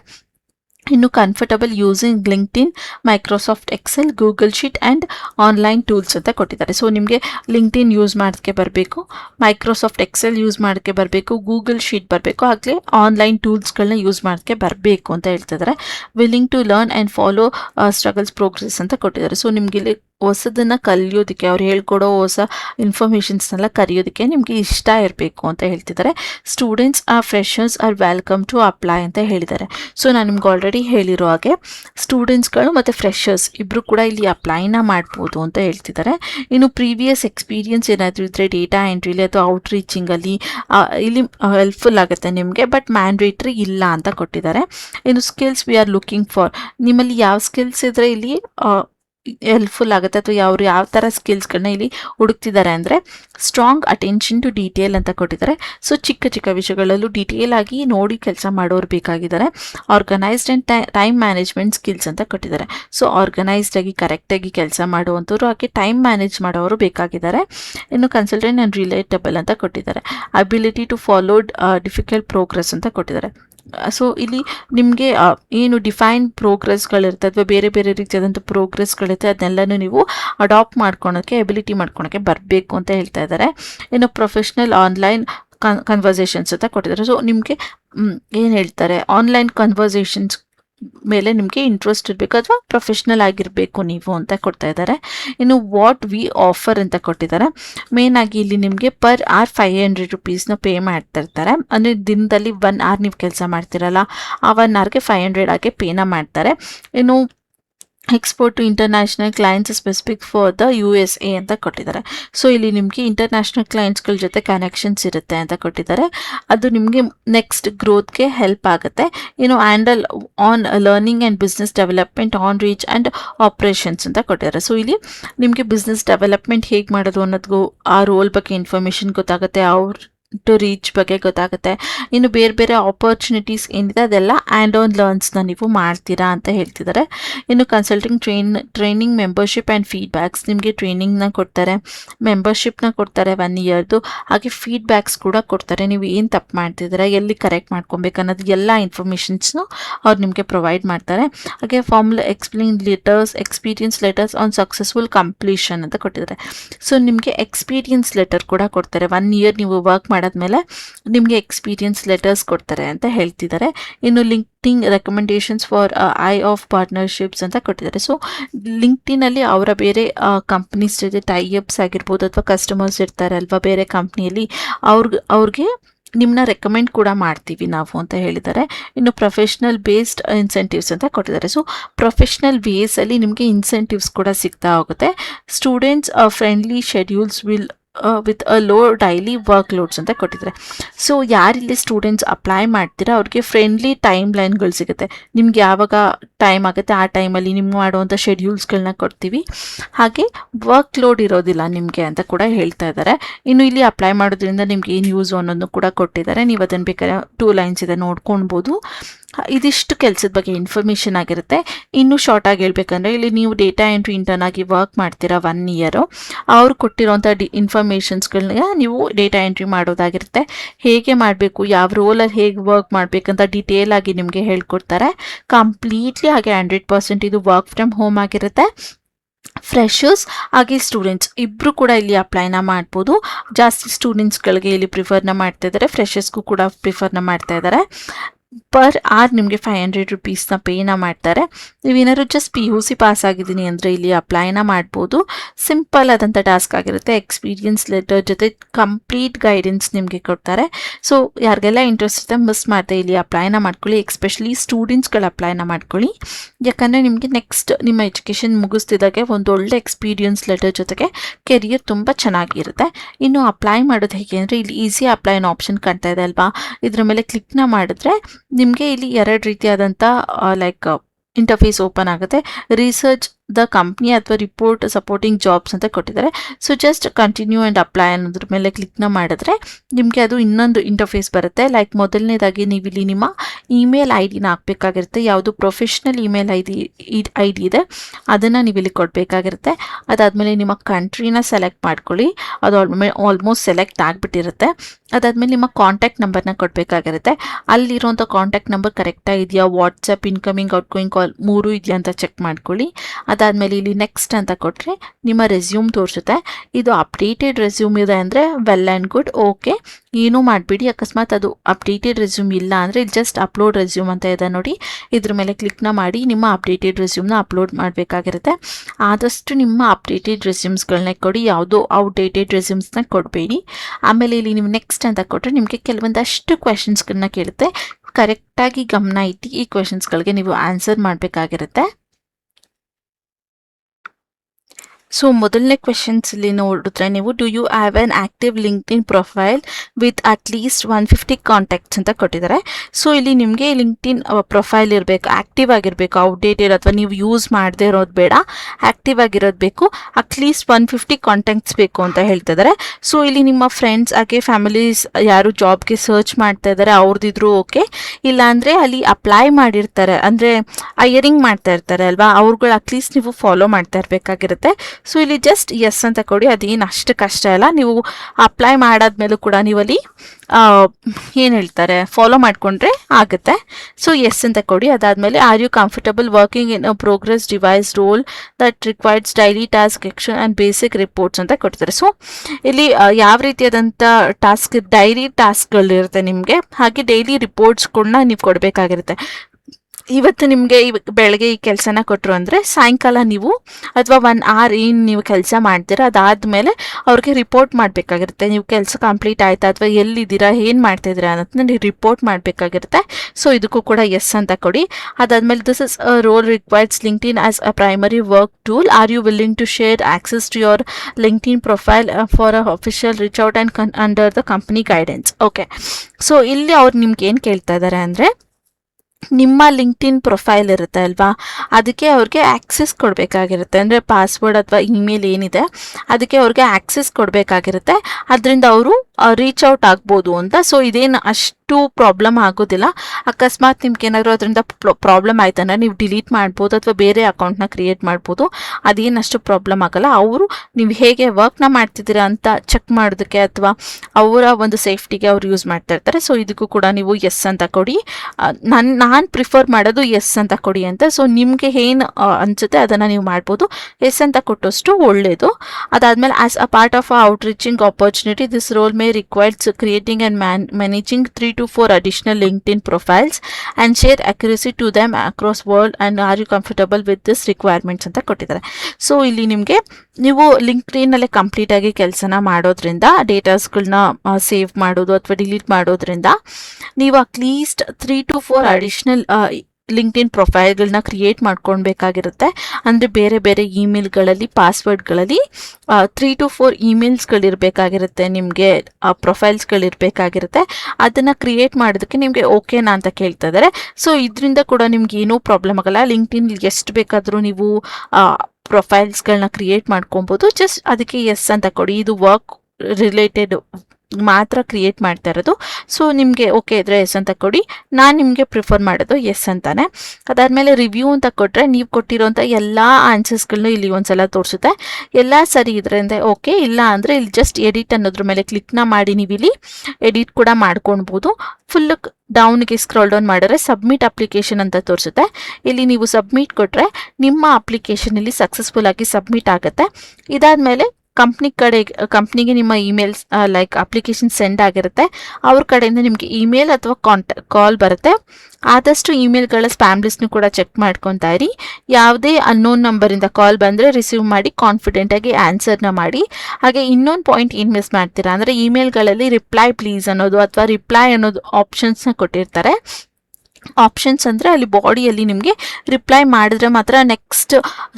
ಇನ್ನು comfortable using LinkedIn Microsoft Excel Google sheet and online tools ಅಂತ ಕೊಟ್ಟಿದ್ದಾರೆ. ಸೊ ನಿಮಗೆ ಲಿಂಕ್ಡ್ಇನ್ ಯೂಸ್ ಮಾಡೋಕ್ಕೆ ಬರಬೇಕು ಮೈಕ್ರೋಸಾಫ್ಟ್ ಎಕ್ಸೆಲ್ ಯೂಸ್ ಮಾಡೋಕ್ಕೆ ಬರಬೇಕು ಗೂಗಲ್ ಶೀಟ್ ಬರಬೇಕು, ಹಾಗೆ ಆನ್ಲೈನ್ ಟೂಲ್ಸ್ಗಳನ್ನ ಯೂಸ್ ಮಾಡೋಕ್ಕೆ ಬರಬೇಕು ಅಂತ ಹೇಳ್ತಿದ್ದಾರೆ willing to learn and follow struggles progress ಅಂತ ಕೊಟ್ಟಿದ್ದಾರೆ. ಸೊ ನಿಮಗೆ ಇಲ್ಲಿ ಹೊಸದನ್ನು ಕಲಿಯೋದಕ್ಕೆ, ಅವ್ರು ಹೇಳ್ಕೊಡೋ ಹೊಸ ಇನ್ಫಾರ್ಮೇಷನ್ಸ್ನೆಲ್ಲ ಕರೆಯೋದಕ್ಕೆ ನಿಮಗೆ ಇಷ್ಟ ಇರಬೇಕು ಅಂತ ಹೇಳ್ತಿದ್ದಾರೆ students or freshers are welcome to apply ಅಂತ ಹೇಳಿದ್ದಾರೆ ಸೊ ನಾನು ನಿಮ್ಗೆ ಆಲ್ರೆಡಿ ಹೇಳಿರೋ ಹಾಗೆ ಸ್ಟೂಡೆಂಟ್ಸ್ಗಳು ಮತ್ತು ಫ್ರೆಷರ್ಸ್ ಇಬ್ಬರು ಕೂಡ ಇಲ್ಲಿ ಅಪ್ಲೈನ ಮಾಡ್ಬೋದು ಅಂತ ಹೇಳ್ತಿದ್ದಾರೆ ಇನ್ನು ಪ್ರೀವಿಯಸ್ ಎಕ್ಸ್ಪೀರಿಯೆನ್ಸ್ ಏನಾದರೂ ಇದ್ದರೆ ಡೇಟಾ ಎಂಟ್ರಿಲಿ ಅಥವಾ ಔಟ್ ರೀಚಿಂಗಲ್ಲಿ ಇಲ್ಲಿ ಹೆಲ್ಪ್ಫುಲ್ ಆಗುತ್ತೆ ನಿಮಗೆ ಬಟ್ ಮ್ಯಾಂಡೇಟ್ರಿ ಇಲ್ಲ ಅಂತ ಕೊಟ್ಟಿದ್ದಾರೆ ಇನ್ನು skills we are looking for ನಿಮ್ಮಲ್ಲಿ ಯಾವ ಸ್ಕಿಲ್ಸ್ ಇದ್ದರೆ ಇಲ್ಲಿ ಹೆಲ್ಪ್ಫುಲ್ ಆಗುತ್ತೆ ಅಥವಾ ಯಾವ ಯಾವ ಥರ ಸ್ಕಿಲ್ಸ್ಗಳನ್ನ ಇಲ್ಲಿ ಹುಡುಕ್ತಿದ್ದಾರೆ ಅಂದರೆ ಸ್ಟ್ರಾಂಗ್ ಅಟೆನ್ಷನ್ ಟು ಡೀಟೇಲ್ ಅಂತ ಕೊಟ್ಟಿದ್ದಾರೆ. ಸೊ ಚಿಕ್ಕ ಚಿಕ್ಕ ವಿಷಯಗಳಲ್ಲೂ ಡೀಟೇಲ್ ಆಗಿ ನೋಡಿ ಕೆಲಸ ಮಾಡೋರು ಬೇಕಾಗಿದ್ದಾರೆ. Organised and time management skills ಅಂತ ಕೊಟ್ಟಿದ್ದಾರೆ. ಸೊ ಆರ್ಗನೈಸ್ಡ್ ಆಗಿ ಕರೆಕ್ಟಾಗಿ ಕೆಲಸ ಮಾಡುವಂಥವ್ರು ಹಾಗೆ ಟೈಮ್ ಮ್ಯಾನೇಜ್ ಮಾಡೋರು ಬೇಕಾಗಿದ್ದಾರೆ. ಇನ್ನು ಕನ್ಸಲ್ಟೆಂಟ್ ಆ್ಯಂಡ್ ರಿಲೇಟಬಲ್ ಅಂತ ಕೊಟ್ಟಿದ್ದಾರೆ. Ability to followed difficult progress ಅಂತ ಕೊಟ್ಟಿದ್ದಾರೆ. ಸೊ ಇಲ್ಲಿ ನಿಮಗೆ ಏನು ಡಿಫೈನ್ ಪ್ರೋಗ್ರೆಸ್ಗಳಿರುತ್ತೆ ಅಥವಾ ಬೇರೆ ಬೇರೆ ರೀತಿಯಾದಂಥ ಪ್ರೋಗ್ರೆಸ್ಗಳಿರುತ್ತೆ ಅದನ್ನೆಲ್ಲನೂ ನೀವು ಅಡಾಪ್ಟ್ ಮಾಡ್ಕೊಳೋಕ್ಕೆ ಎಬಿಲಿಟಿ ಮಾಡ್ಕೊಳಕ್ಕೆ ಬರಬೇಕು ಅಂತ ಹೇಳ್ತಾ ಇದ್ದಾರೆ. ಇನ್ನು ಪ್ರೊಫೆಷ್ನಲ್ ಆನ್ಲೈನ್ ಕನ್ ಕನ್ವರ್ಸೇಷನ್ಸ್ ಅಂತ ಕೊಟ್ಟಿದ್ದಾರೆ. ಸೊ ನಿಮಗೆ ಏನು ಹೇಳ್ತಾರೆ? ಆನ್ಲೈನ್ ಕನ್ವರ್ಸೇಷನ್ಸ್ ಮೇಲೆ ನಿಮಗೆ ಇಂಟ್ರೆಸ್ಟ್ ಇರಬೇಕು ಅಥವಾ ಪ್ರೊಫೆಷ್ನಲ್ ಆಗಿರಬೇಕು ನೀವು ಅಂತ ಕೊಡ್ತಾ ಇದ್ದಾರೆ. ಇನ್ನು ವಾಟ್ ವಿ ಆಫರ್ ಅಂತ ಕೊಟ್ಟಿದ್ದಾರೆ. ಮೇನ್ ಆಗಿ ಇಲ್ಲಿ ನಿಮಗೆ ಪರ್ ಆರ್ ಫೈವ್ ಹಂಡ್ರೆಡ್ ರುಪೀಸ್ನ ಪೇ ಮಾಡ್ತಾ ಇರ್ತಾರೆ. ಅಂದರೆ ದಿನದಲ್ಲಿ ಒನ್ ಆರ್ ನೀವು ಕೆಲಸ ಮಾಡ್ತಿರಲ್ಲ, ಆ ಒನ್ ಅವರ್ಗೆ ಫೈವ್ ಹಂಡ್ರೆಡ್ ಆಗಿ ಪೇನ ಮಾಡ್ತಾರೆ. ಇನ್ನು export to international clients specific for the U S A ಅಂತ ಕೊಟ್ಟಿದ್ದಾರೆ. ಸೊ ಇಲ್ಲಿ ನಿಮಗೆ ಇಂಟರ್ನ್ಯಾಷನಲ್ ಕ್ಲೈಂಟ್ಸ್ಗಳ ಜೊತೆ ಕನೆಕ್ಷನ್ಸ್ ಇರುತ್ತೆ ಅಂತ ಕೊಟ್ಟಿದ್ದಾರೆ. ಅದು ನಿಮಗೆ ನೆಕ್ಸ್ಟ್ ಗ್ರೋತ್ಗೆ ಹೆಲ್ಪ್ ಆಗುತ್ತೆ. ಇನ್ನು handle on learning and business development on reach and operations ಅಂತ ಕೊಟ್ಟಿದ್ದಾರೆ. ಸೊ ಇಲ್ಲಿ ನಿಮಗೆ ಬಿಸ್ನೆಸ್ ಡೆವಲಪ್ಮೆಂಟ್ ಹೇಗೆ ಮಾಡೋದು ಅನ್ನೋದು ಆ ರೋಲ್ ಬಗ್ಗೆ ಇನ್ಫಾರ್ಮೇಷನ್ ಗೊತ್ತಾಗುತ್ತೆ. ಅವ್ರ ಟು ರೀಚ್ ಬಗ್ಗೆ ಗೊತ್ತಾಗುತ್ತೆ. ಇನ್ನು ಬೇರೆ ಬೇರೆ ಆಪರ್ಚುನಿಟೀಸ್ ಏನಿದೆ ಅದೆಲ್ಲ ಆ್ಯಂಡ್ ಆನ್ ಲರ್ನ್ಸ್ನ ನೀವು ಮಾಡ್ತೀರಾ ಅಂತ ಹೇಳ್ತಿದ್ದಾರೆ. ಇನ್ನು consulting train training membership and feedbacks ನಿಮಗೆ ಟ್ರೈನಿಂಗ್ನ ಕೊಡ್ತಾರೆ. ಮೆಂಬರ್ಶಿಪ್ನ ಕೊಡ್ತಾರೆ ಒನ್ ಇಯರ್ದು ಹಾಗೆ ಫೀಡ್ಬ್ಯಾಕ್ಸ್ ಕೂಡ ಕೊಡ್ತಾರೆ. ನೀವು ಏನು ತಪ್ಪು ಮಾಡ್ತಿದ್ದೀರಾ, ಎಲ್ಲಿ ಕರೆಕ್ಟ್ ಮಾಡ್ಕೊಬೇಕು ಅನ್ನೋದು ಎಲ್ಲ ಇನ್ಫಾರ್ಮೇಷನ್ಸ್ನು ಅವ್ರು ನಿಮಗೆ ಪ್ರೊವೈಡ್ ಮಾಡ್ತಾರೆ. ಹಾಗೆ formula explain letters experience letters on successful completion ಅಂತ ಕೊಟ್ಟಿದ್ದಾರೆ. ಸೊ ನಿಮಗೆ ಎಕ್ಸ್ಪೀರಿಯನ್ಸ್ ಲೆಟರ್ ಕೂಡ ಕೊಡ್ತಾರೆ. ಒನ್ ಇಯರ್ ನೀವು ವರ್ಕ್ ಮಾಡಾದ್ಮೇಲೆ ನಿಮಗೆ ಎಕ್ಸ್ಪೀರಿಯನ್ಸ್ ಲೆಟರ್ಸ್ ಕೊಡ್ತಾರೆ ಅಂತ ಹೇಳ್ತಿದ್ದಾರೆ ಇನ್ನು LinkedIn recommendations for I of partnerships ಅಂತ ಕೊಟ್ಟಿದ್ದಾರೆ ಸೊ ಲಿಂಕ್ಟಿನಲ್ಲಿ ಅವರ ಬೇರೆ ಕಂಪ್ನೀಸ್ ಜೊತೆ ಟೈಅಪ್ಸ್ ಆಗಿರ್ಬೋದು ಅಥವಾ ಕಸ್ಟಮರ್ಸ್ ಇರ್ತಾರೆ ಅಲ್ವಾ ಬೇರೆ ಕಂಪ್ನಿಯಲ್ಲಿ ಅವ್ರಿಗೆ ಅವ್ರಿಗೆ ನಿಮ್ಮನ್ನ ರೆಕಮೆಂಡ್ ಕೂಡ ಮಾಡ್ತೀವಿ ನಾವು ಅಂತ ಹೇಳಿದ್ದಾರೆ ಇನ್ನು ಪ್ರೊಫೆಷ್ನಲ್ ಬೇಸ್ಡ್ ಇನ್ಸೆಂಟಿವ್ಸ್ ಅಂತ ಕೊಟ್ಟಿದ್ದಾರೆ ಸೊ ಪ್ರೊಫೆಷ್ನಲ್ ಬೇಸಲ್ಲಿ ನಿಮಗೆ ಇನ್ಸೆಂಟಿವ್ಸ್ ಕೂಡ ಸಿಗ್ತಾ ಹೋಗುತ್ತೆ. Students friendly schedules will with a low daily work loads ಅಂತ ಕೊಟ್ಟಿದ್ದಾರೆ. ಸೊ ಯಾರಿಲ್ಲಿ ಸ್ಟೂಡೆಂಟ್ಸ್ ಅಪ್ಲೈ ಮಾಡ್ತೀರಾ, ಅವ್ರಿಗೆ ಫ್ರೆಂಡ್ಲಿ ಟೈಮ್ ಲೈನ್ಗಳು ಸಿಗುತ್ತೆ. ನಿಮ್ಗೆ ಯಾವಾಗ ಟೈಮ್ ಆಗುತ್ತೆ, ಆ ಟೈಮಲ್ಲಿ ನಿಮ್ಗೆ ಮಾಡುವಂಥ ಶೆಡ್ಯೂಲ್ಸ್ಗಳನ್ನ ಕೊಡ್ತೀವಿ. ಹಾಗೆ ವರ್ಕ್ ಲೋಡ್ ಇರೋದಿಲ್ಲ ನಿಮಗೆ ಅಂತ ಕೂಡ ಹೇಳ್ತಾ ಇದ್ದಾರೆ. ಇನ್ನು ಇಲ್ಲಿ ಅಪ್ಲೈ ಮಾಡೋದ್ರಿಂದ ನಿಮ್ಗೆ ಏನು ಯೂಸು ಅನ್ನೋದನ್ನು ಕೂಡ ಕೊಟ್ಟಿದ್ದಾರೆ. ನೀವು ಅದನ್ನು ಬೇಕಾದ್ರೆ ಟೂ ಲೈನ್ಸ್ ಇದೆ ನೋಡ್ಕೊಳ್ಬೋದು. ಇದಿಷ್ಟು ಕೆಲಸದ ಬಗ್ಗೆ ಇನ್ಫಾರ್ಮೇಷನ್ ಆಗಿರುತ್ತೆ. ಇನ್ನೂ ಆಗಿ ಹೇಳ್ಬೇಕಂದ್ರೆ, ಇಲ್ಲಿ ನೀವು ಡೇಟಾ ಎಂಟ್ರಿ ಇಂಟರ್ನ್ ಆಗಿ ವರ್ಕ್ ಮಾಡ್ತೀರಾ ಒನ್ ಇಯರು ಅವ್ರು ಕೊಟ್ಟಿರೋಂಥ ಡಿ ಇನ್ಫಾರ್ಮೇಷನ್ಸ್ಗಳನ್ನ ನೀವು ಡೇಟಾ ಎಂಟ್ರಿ ಮಾಡೋದಾಗಿರುತ್ತೆ. ಹೇಗೆ ಮಾಡಬೇಕು, ಯಾವ ರೋಲಲ್ಲಿ ಹೇಗೆ ವರ್ಕ್ ಮಾಡಬೇಕಂತ ಡಿಟೇಲ್ ಆಗಿ ನಿಮಗೆ ಹೇಳ್ಕೊಡ್ತಾರೆ. ಕಂಪ್ಲೀಟ್ಲಿ ಹಾಗೆ ಹಂಡ್ರೆಡ್ ಪರ್ಸೆಂಟ್ ಇದು ವರ್ಕ್ ಫ್ರಮ್ ಹೋಮ್ ಆಗಿರುತ್ತೆ. ಫ್ರೆಶರ್ಸ್ ಹಾಗೆ ಸ್ಟೂಡೆಂಟ್ಸ್ ಇಬ್ಬರು ಕೂಡ ಇಲ್ಲಿ ಅಪ್ಲೈನ ಮಾಡ್ಬೋದು. ಜಾಸ್ತಿ ಸ್ಟೂಡೆಂಟ್ಸ್ಗಳಿಗೆ ಇಲ್ಲಿ ಪ್ರಿಫರ್ನ ಮಾಡ್ತಾ ಇದ್ದಾರೆ. ಫ್ರೆಶರ್ಸ್ಗೂ ಕೂಡ ಪ್ರಿಫರ್ನ ಮಾಡ್ತಾ ಇದ್ದಾರೆ. ಪರ್ ಆರ್ ನಿಮಗೆ ಫೈವ್ ಹಂಡ್ರೆಡ್ ರುಪೀಸ್ನ ಪೇನ ಮಾಡ್ತಾರೆ. ನೀವೇನಾದ್ರು just P U C pass ಆಗಿದ್ದೀನಿ ಅಂದರೆ ಇಲ್ಲಿ ಅಪ್ಲೈನ ಮಾಡ್ಬೋದು. ಸಿಂಪಲ್ ಆದಂಥ ಟಾಸ್ಕ್ ಆಗಿರುತ್ತೆ. ಎಕ್ಸ್ಪೀರಿಯನ್ಸ್ ಲೆಟರ್ ಜೊತೆ ಕಂಪ್ಲೀಟ್ ಗೈಡೆನ್ಸ್ ನಿಮಗೆ ಕೊಡ್ತಾರೆ. ಸೊ ಯಾರಿಗೆಲ್ಲ ಇಂಟ್ರೆಸ್ಟ್ ಇದೆ ಮಿಸ್ ಮಾಡಿದೆ ಇಲ್ಲಿ ಅಪ್ಲೈನ ಮಾಡ್ಕೊಳ್ಳಿ. ಎಕ್ಸ್ಪೆಷಲಿ ಸ್ಟೂಡೆಂಟ್ಸ್ಗಳು ಅಪ್ಲೈನ ಮಾಡ್ಕೊಳ್ಳಿ. ಯಾಕಂದರೆ ನಿಮಗೆ ನೆಕ್ಸ್ಟ್ ನಿಮ್ಮ ಎಜುಕೇಷನ್ ಮುಗಿಸ್ತಿದ್ದಾಗೆ ಒಂದು ಒಳ್ಳೆ ಎಕ್ಸ್ಪೀರಿಯನ್ಸ್ ಲೆಟರ್ ಜೊತೆಗೆ ಕೆರಿಯರ್ ತುಂಬ ಚೆನ್ನಾಗಿರುತ್ತೆ. ಇನ್ನು ಅಪ್ಲೈ ಮಾಡೋದು ಹೇಗೆ ಅಂದರೆ ಇಲ್ಲಿ ಈಸಿ ಅಪ್ಲೈ ಅನ್ನೋ ಆಪ್ಷನ್ ಕಾಣ್ತಾ ಇದೆ ಅಲ್ವಾ? ಇದರ ಮೇಲೆ ಕ್ಲಿಕ್ನ ಮಾಡಿದ್ರೆ ನಿಮಗೆ ಇಲ್ಲಿ ಎರಡು ರೀತಿಯಾದಂಥ ಲೈಕ್ ಇಂಟರ್ಫೇಸ್ ಓಪನ್ ಆಗುತ್ತೆ. ರಿಸರ್ಚ್ ದ ಕಂಪ್ನಿ ಅಥವಾ ರಿಪೋರ್ಟ್ ಸಪೋರ್ಟಿಂಗ್ ಜಾಬ್ಸ್ ಅಂತ ಕೊಟ್ಟಿದ್ದಾರೆ. So just continue and apply ಅನ್ನೋದ್ರ ಮೇಲೆ ಕ್ಲಿಕ್ನ ಮಾಡಿದ್ರೆ ನಿಮಗೆ ಅದು ಇನ್ನೊಂದು ಇಂಟರ್ಫೇಸ್ ಬರುತ್ತೆ. ಲೈಕ್ ಮೊದಲನೇದಾಗಿ ನೀವು ಇಲ್ಲಿ ನಿಮ್ಮ ಇಮೇಲ್ ಐ ಡಿನ ಹಾಕಬೇಕಾಗಿರುತ್ತೆ. ಯಾವುದು professional email I D I D ಇದೆ, ಅದನ್ನು ನೀವು ಇಲ್ಲಿ ಕೊಡಬೇಕಾಗಿರುತ್ತೆ. ಅದಾದಮೇಲೆ ನಿಮ್ಮ ಕಂಟ್ರಿನ ಸೆಲೆಕ್ಟ್ ಮಾಡ್ಕೊಳ್ಳಿ. ಅದು ಆಲ್ಮೋಸ್ಟ್ ಸೆಲೆಕ್ಟ್ ಆಗಿಬಿಟ್ಟಿರುತ್ತೆ. ಅದಾದಮೇಲೆ ನಿಮ್ಮ ಕಾಂಟ್ಯಾಕ್ಟ್ ನಂಬರ್ನ ಕೊಡಬೇಕಾಗಿರುತ್ತೆ. ಅಲ್ಲಿರುವಂಥ ಕಾಂಟ್ಯಾಕ್ಟ್ ನಂಬರ್ ಕರೆಕ್ಟಾಗಿದೆಯಾ ವಾಟ್ಸಪ್ ಇನ್ಕಮಿಂಗ್ ಔಟ್ಗೋಯಿಂಗ್ ಕಾಲ್ ಮೂರು ಇದೆಯಾ ಅಂತ ಚೆಕ್ ಮಾಡ್ಕೊಳ್ಳಿ. ಅದಾದಮೇಲೆ ಇಲ್ಲಿ ನೆಕ್ಸ್ಟ್ ಅಂತ ಕೊಟ್ಟರೆ ನಿಮ್ಮ ರೆಸ್ಯೂಮ್ ತೋರಿಸುತ್ತೆ. ಇದು ಅಪ್ಡೇಟೆಡ್ ರೆಸ್ಯೂಮ್ ಇದೆ ಅಂದರೆ ವೆಲ್ ಆ್ಯಂಡ್ ಗುಡ್ ಓಕೆ ಏನೂ ಮಾಡಿಬಿಡಿ, ಅಕಸ್ಮಾತ್ ಅದು ಅಪ್ಡೇಟೆಡ್ ರೆಸ್ಯೂಮ್ ಇಲ್ಲ ಅಂದರೆ ಜಸ್ಟ್ ಅಪ್ಲೋಡ್ ರೆಸ್ಯೂಮ್ ಅಂತ ಇದೆ ನೋಡಿ. ಇದ್ರ ಮೇಲೆ ಕ್ಲಿಕ್ನ ಮಾಡಿ, ನಿಮ್ಮ ಅಪ್ಡೇಟೆಡ್ ರೆಸ್ಯೂಮ್ನ ಅಪ್ಲೋಡ್ ಮಾಡಬೇಕಾಗಿರುತ್ತೆ. ಆದಷ್ಟು ನಿಮ್ಮ ಅಪ್ಡೇಟೆಡ್ ರೆಸ್ಯೂಮ್ಸ್ಗಳನ್ನ ಕೊಡಿ, ಯಾವುದೋ ಔಟ್ಡೇಟೆಡ್ ರೆಸ್ಯೂಮ್ಸ್ನ ಕೊಡಬೇಡಿ. ಆಮೇಲೆ ಇಲ್ಲಿ ನೀವು ನೆಕ್ಸ್ಟ್ ಅಂತ ಕೊಟ್ಟರೆ ನಿಮಗೆ ಕೆಲವೊಂದಷ್ಟು ಕ್ವೆಶನ್ಸ್ಗಳನ್ನ ಕೇಳುತ್ತೆ. ಕರೆಕ್ಟಾಗಿ ಗಮನ ಇಟ್ಟು ಈ ಕ್ವೆಶನ್ಸ್ಗಳಿಗೆ ನೀವು ಆನ್ಸರ್ ಮಾಡಬೇಕಾಗಿರುತ್ತೆ. ಸೊ ಮೊದಲನೇ ಕ್ವೆಶನ್ಸ್ ಇಲ್ಲಿ ನೋಡಿದ್ರೆ ನೀವು do you have an active LinkedIn profile with at least one fifty contacts ಅಂತ ಕೊಟ್ಟಿದ್ದಾರೆ. ಸೊ ಇಲ್ಲಿ ನಿಮಗೆ ಲಿಂಕ್ಡ್ ಇನ್ ಪ್ರೊಫೈಲ್ ಇರಬೇಕು ಆಕ್ಟಿವ್ ಆಗಿರಬೇಕು ಔಟ್ಡೇಟೆಡ್ ಅಥವಾ ನೀವು ಯೂಸ್ ಮಾಡದೇ ಇರೋದು ಬೇಡ ಆಕ್ಟಿವ್ ಆಗಿರೋದು ಬೇಕು ಅಟ್ಲೀಸ್ಟ್ ಒನ್ ಫಿಫ್ಟಿ ಕಾಂಟ್ಯಾಕ್ಟ್ಸ್ ಬೇಕು ಅಂತ ಹೇಳ್ತಿದ್ದಾರೆ ಸೊ ಇಲ್ಲಿ ನಿಮ್ಮ ಫ್ರೆಂಡ್ಸ್ ಹಾಗೆ ಫ್ಯಾಮಿಲೀಸ್ ಯಾರು ಜಾಬ್ಗೆ ಸರ್ಚ್ ಮಾಡ್ತಾ ಇದ್ದಾರೆ, ಅವ್ರದ್ದಿದ್ರು ಓಕೆ ಇಲ್ಲಾಂದರೆ ಅಲ್ಲಿ ಅಪ್ಲೈ ಮಾಡಿರ್ತಾರೆ, ಅಂದರೆ ಐಯರಿಂಗ್ ಮಾಡ್ತಾ ಇರ್ತಾರೆ ಅಲ್ವಾ, ಅವ್ರುಗಳು ಅಟ್ಲೀಸ್ಟ್ ನೀವು ಫಾಲೋ ಮಾಡ್ತಾ ಇರಬೇಕಾಗಿರುತ್ತೆ. ಸೊ ಇಲ್ಲಿ ಜಸ್ಟ್ ಎಸ್ ಅಂತ ಕೊಡಿ, ಅದೇನು ಅಷ್ಟು ಕಷ್ಟ ಇಲ್ಲ. ನೀವು ಅಪ್ಲೈ ಮಾಡಾದ್ಮೇಲೂ ಕೂಡ ನೀವಲ್ಲಿ ಏನು ಹೇಳ್ತಾರೆ ಫಾಲೋ ಮಾಡಿಕೊಂಡ್ರೆ ಆಗುತ್ತೆ. ಸೊ ಎಸ್ ಅಂತ ಕೊಡಿ. ಅದಾದಮೇಲೆ are you comfortable working in a progress devise role that requires daily task action and basic reports ಅಂತ ಕೊಡ್ತಾರೆ. ಸೊ ಇಲ್ಲಿ ಯಾವ ರೀತಿಯಾದಂಥ ಟಾಸ್ಕ್ ಡೈಲಿ ಟಾಸ್ಕ್ಗಳಿರುತ್ತೆ ನಿಮಗೆ, ಹಾಗೆ ಡೈಲಿ ರಿಪೋರ್ಟ್ಸ್ಗಳನ್ನ ನೀವು ಕೊಡಬೇಕಾಗಿರುತ್ತೆ. ಇವತ್ತು ನಿಮಗೆ ಬೆಳಗ್ಗೆ ಈ ಕೆಲಸನ ಕೊಟ್ಟರು ಅಂದರೆ ಸಾಯಂಕಾಲ ನೀವು ಅಥವಾ ಒನ್ ಆರ್ ಏನು ನೀವು ಕೆಲಸ ಮಾಡ್ತೀರಾ ಅದಾದಮೇಲೆ ಅವ್ರಿಗೆ ರಿಪೋರ್ಟ್ ಮಾಡಬೇಕಾಗಿರುತ್ತೆ. ನೀವು ಕೆಲಸ ಕಂಪ್ಲೀಟ್ ಆಯ್ತಾ ಅಥವಾ ಎಲ್ಲಿದ್ದೀರಾ, ಏನು ಮಾಡ್ತಾಯಿದ್ದೀರಾ ಅನ್ನೋದನ್ನ ನೀವು ರಿಪೋರ್ಟ್ ಮಾಡಬೇಕಾಗಿರುತ್ತೆ. ಸೊ ಇದಕ್ಕೂ ಕೂಡ ಎಸ್ ಅಂತ ಕೊಡಿ. ಅದಾದಮೇಲೆ this is role requires LinkedIn as a primary work tool are you willing to share access to your in profile for a official reach out and ಕನ್ under the company guidance okay so ಇಲ್ಲಿ ಅವ್ರು ನಿಮ್ಗೆ ಏನು ಕೇಳ್ತಾ ಇದ್ದಾರೆ ಅಂದರೆ ನಿಮ್ಮ LinkedIn profile ಇರುತ್ತೆ ಅಲ್ವಾ? ಅದಕ್ಕೆ ಅವ್ರಿಗೆ ಆ್ಯಕ್ಸೆಸ್ ಕೊಡಬೇಕಾಗಿರುತ್ತೆ. ಅಂದರೆ ಪಾಸ್ವರ್ಡ್ ಅಥವಾ ಇಮೇಲ್ ಏನಿದೆ, ಅದಕ್ಕೆ ಅವ್ರಿಗೆ ಆ್ಯಕ್ಸೆಸ್ ಕೊಡಬೇಕಾಗಿರುತ್ತೆ. ಅದರಿಂದ ಅವರು ರೀಚ್ ಔಟ್ ಆಗ್ಬೋದು ಅಂತ. ಸೊ ಇದೇನು ಅಷ್ಟು ಪ್ರಾಬ್ಲಮ್ ಆಗೋದಿಲ್ಲ. ಅಕಸ್ಮಾತ್ ನಿಮ್ಗೆ ಏನಾದರೂ ಅದರಿಂದ ಪ್ರಾಬ್ಲಮ್ ಆಯ್ತಂದ್ರೆ ನೀವು ಡಿಲೀಟ್ ಮಾಡ್ಬೋದು ಅಥವಾ ಬೇರೆ ಅಕೌಂಟ್ನ ಕ್ರಿಯೇಟ್ ಮಾಡ್ಬೋದು. ಅದೇನು ಅಷ್ಟು ಪ್ರಾಬ್ಲಮ್ ಆಗೋಲ್ಲ. ಅವರು, ನೀವು ಹೇಗೆ ವರ್ಕ್ನ ಮಾಡ್ತಿದ್ದೀರಾ ಅಂತ ಚೆಕ್ ಮಾಡೋದಕ್ಕೆ ಅಥವಾ ಅವರ ಒಂದು ಸೇಫ್ಟಿಗೆ ಅವ್ರು ಯೂಸ್ ಮಾಡ್ತಾ ಇರ್ತಾರೆ. ಸೊ ಇದಕ್ಕೂ ಕೂಡ ನೀವು ಎಸ್ ಅಂತ ಕೊಡಿ. ನನ್ನ ನಾನು ಪ್ರಿಫರ್ ಮಾಡೋದು ಎಸ್ ಅಂತ ಕೊಡಿ ಅಂತ. ಸೊ ನಿಮಗೆ ಏನು ಅನಿಸುತ್ತೆ ಅದನ್ನು ನೀವು ಮಾಡ್ಬೋದು. ಎಸ್ ಅಂತ ಕೊಟ್ಟಷ್ಟು ಒಳ್ಳೆಯದು ಅದಾದಮೇಲೆ as a part of out reaching opportunity this role may requires creating and man managing three to four additional LinkedIn profiles and share accuracy to them across world and are you comfortable with this requirements ಅಂತ ಕೊಟ್ಟಿದ್ದಾರೆ. So ಇಲ್ಲಿ ನಿಮಗೆ ನೀವು ಲಿಂಕ್ಡ್ಇನ್ನಲ್ಲೇ ಕಂಪ್ಲೀಟಾಗಿ ಕೆಲಸನ ಮಾಡೋದ್ರಿಂದ ಡೇಟಾಸ್ಗಳನ್ನ save ಮಾಡೋದು ಅಥವಾ ಡಿಲೀಟ್ ಮಾಡೋದ್ರಿಂದ, ನೀವು at least three to four additional LinkedIn ಪ್ರೊಫೈಲ್ಗಳನ್ನ create ಮಾಡ್ಕೊಳ್ಬೇಕಾಗಿರುತ್ತೆ. ಅಂದರೆ ಬೇರೆ ಬೇರೆ ಇಮೇಲ್ಗಳಲ್ಲಿ ಪಾಸ್ವರ್ಡ್ಗಳಲ್ಲಿ ತ್ರೀ ಟು ಫೋರ್ ಇಮೇಲ್ಸ್ಗಳಿರಬೇಕಾಗಿರುತ್ತೆ ನಿಮಗೆ ಪ್ರೊಫೈಲ್ಸ್ಗಳಿರಬೇಕಾಗಿರುತ್ತೆ ಅದನ್ನು ಕ್ರಿಯೇಟ್ ಮಾಡೋದಕ್ಕೆ ನಿಮಗೆ ಓಕೆನಾ ಅಂತ ಕೇಳ್ತಾ ಇದ್ದಾರೆ ಸೊ ಇದರಿಂದ ಕೂಡ ನಿಮ್ಗೆ ಏನೂ ಪ್ರಾಬ್ಲಮ್ ಆಗಲ್ಲ. ಲಿಂಕ್ಡ್ಇನ್ ಎಷ್ಟು ಬೇಕಾದರೂ ನೀವು ಪ್ರೊಫೈಲ್ಸ್ಗಳನ್ನ ಕ್ರಿಯೇಟ್ ಮಾಡ್ಕೊಬೋದು ಜಸ್ಟ್ ಅದಕ್ಕೆ ಎಸ್ ಅಂತ ಕೊಡಿ. ಇದು ವರ್ಕ್ ರಿಲೇಟೆಡ್ ಮಾತ್ರ ಕ್ರಿಯೇಟ್ ಮಾಡ್ತಾ ಇರೋದು. ಸೊ ನಿಮಗೆ ಓಕೆ ಇದ್ರೆ ಎಸ್ ಅಂತ ಕೊಡಿ. ನಾನು ನಿಮಗೆ ಪ್ರಿಫರ್ ಮಾಡೋದು ಎಸ್ ಅಂತಾನೆ. ಅದಾದಮೇಲೆ ರಿವ್ಯೂ ಅಂತ ಕೊಟ್ಟರೆ ನೀವು ಕೊಟ್ಟಿರೋಂಥ ಎಲ್ಲ ಆನ್ಸರ್ಸ್ಗಳನ್ನೂ ಇಲ್ಲಿ ಒಂದ್ಸಲ ತೋರಿಸುತ್ತೆ. ಎಲ್ಲ ಸರಿ ಇದ್ರೆ ಅಂದರೆ ಓಕೆ ಇಲ್ಲ ಅಂದರೆ ಇಲ್ಲಿ ಜಸ್ಟ್ ಎಡಿಟ್ ಅನ್ನೋದ್ರ ಮೇಲೆ ಕ್ಲಿಕ್ನ ಮಾಡಿ ನೀವು ಇಲ್ಲಿ ಎಡಿಟ್ ಕೂಡ ಮಾಡ್ಕೊಳ್ಬೋದು ಫುಲ್ ಡೌನ್ಗೆ ಸ್ಕ್ರಾಲ್ ಡೌನ್ ಮಾಡಿದ್ರೆ ಸಬ್ಮಿಟ್ ಅಪ್ಲಿಕೇಶನ್ ಅಂತ ತೋರಿಸುತ್ತೆ. ಇಲ್ಲಿ ನೀವು ಸಬ್ಮಿಟ್ ಕೊಟ್ಟರೆ ನಿಮ್ಮ ಅಪ್ಲಿಕೇಶನ್ ಇಲ್ಲಿ ಸಕ್ಸಸ್ಫುಲ್ ಆಗಿ ಸಬ್ಮಿಟ್ ಆಗುತ್ತೆ. ಇದಾದಮೇಲೆ ಕಂಪ್ನಿ ಕಡೆ ಕಂಪ್ನಿಗೆ ನಿಮ್ಮ ಇಮೇಲ್ಸ್ ಲೈಕ್ ಅಪ್ಲಿಕೇಶನ್ ಸೆಂಡ್ ಆಗಿರುತ್ತೆ. ಅವ್ರ ಕಡೆಯಿಂದ ನಿಮಗೆ ಇಮೇಲ್ ಅಥವಾ ಕಾಂಟ್ಯಾ ಕಾಲ್ ಬರುತ್ತೆ. ಆದಷ್ಟು ಇಮೇಲ್ಗಳ ಸ್ಪ್ಯಾಮ್ ಲಿಸ್ಟ್ನು ಕೂಡ ಚೆಕ್ ಮಾಡ್ಕೊತಾ ಇರಿ. ಯಾವುದೇ ಅನ್ನೋನ್ ನಂಬರಿಂದ ಕಾಲ್ ಬಂದರೆ ರಿಸೀವ್ ಮಾಡಿ ಕಾನ್ಫಿಡೆಂಟಾಗಿ ಆನ್ಸರ್ನ ಮಾಡಿ. ಹಾಗೆ ಇನ್ನೊಂದು ಪಾಯಿಂಟ್ ಏನು ಮಿಸ್ ಮಾಡ್ತೀರಾ ಅಂದರೆ ಇಮೇಲ್ಗಳಲ್ಲಿ ರಿಪ್ಲೈ ಪ್ಲೀಸ್ ಅನ್ನೋದು ಅಥವಾ ರಿಪ್ಲೈ ಅನ್ನೋದು ಆಪ್ಷನ್ಸ್ನ ಕೊಟ್ಟಿರ್ತಾರೆ. ಆಪ್ಷನ್ಸ್ ಅಂದರೆ ಅಲ್ಲಿ ಬಾಡಿಯಲ್ಲಿ ನಿಮಗೆ ರಿಪ್ಲೈ ಮಾಡಿದ್ರೆ ಮಾತ್ರ ನೆಕ್ಸ್ಟ್